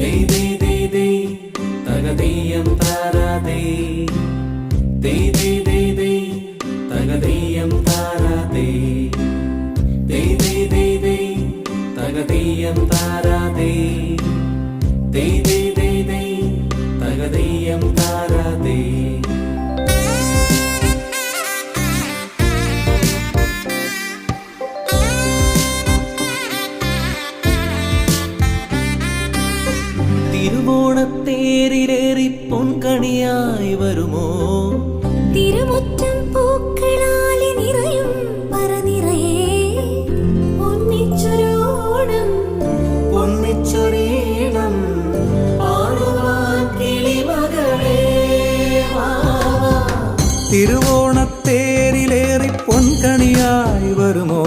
ദേ ദേ ദേ ദേ ദേ ദേ ദേ കണിയായി വരുമോ? തിരുമുറ്റം തിരുവോണത്തേരിലേറി പൊൻകണിയായി വരുമോ?